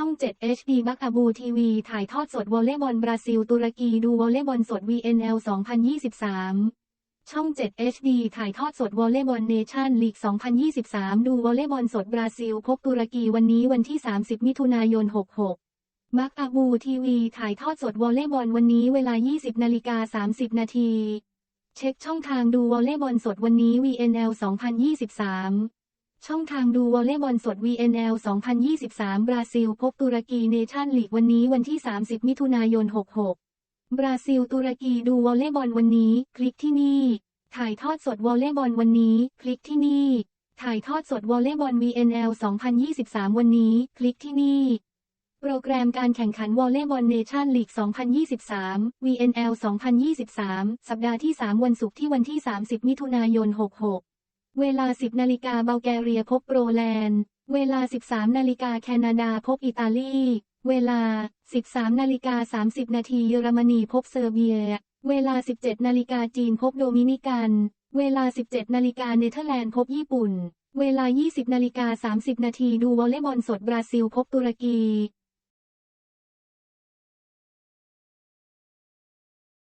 ช่อง 7 HD บักอาบูทีวีถ่ายทอดสดวอลเลย์บอลบราซิล ตุรกีดูวอลเลย์บอลสด VNL 2023 ช่อง 7 HD ถ่ายทอดสดวอลเลย์บอลเนชั่นลีก 2023 ดูวอลเลย์บอลสดบราซิล พบตุรกีวันนี้วันที่ 30 มิถุนายน 66 มักอาบูทีวีถ่ายทอดสดวอลเลย์บอลวันนี้เวลา 20 นาฬิกา 30 นาที เช็คช่องทางดูวอลเลย์บอลสดวันนี้ VNL 2023 ช่องทางดูวอลเลย์บอลสด VNL 2023 บราซิล พบตุรกีเนชั่นลีกวันนี้วันที่ 30 มิถุนายน 66 บราซิล ตุรกีดูวอลเลย์บอลวันนี้ คลิกที่นี่ ถ่ายทอดสดวอลเลย์บอลวันนี้ คลิกที่นี่ ถ่ายทอดสดวอลเลย์บอล VNL 2023 วันนี้ คลิกที่นี่ โปรแกรมการแข่งขันวอลเลย์บอลเนชั่นลีก 2023 VNL 2023 สัปดาห์ที่ 3 วันศุกร์ที่วันที่ 30 มิถุนายน 66 เวลา 10 นาฬิกาเบลแกเรียพบโปรแลนด์ เวลา 13 นาฬิกาแคนาดาพบอิตาลี เวลา 13 นาฬิกา 30 นาทีเยอรมนีพบเซอร์เบีย เวลา 17 นาฬิกาจีนพบโดมินิกัน เวลา 17 นาฬิกาเนเธอร์แลนด์พบญี่ปุ่น เวลา 20 นาฬิกา 30 นาทีดูวอลเลย์บอลสดบราซิลพบตุรกี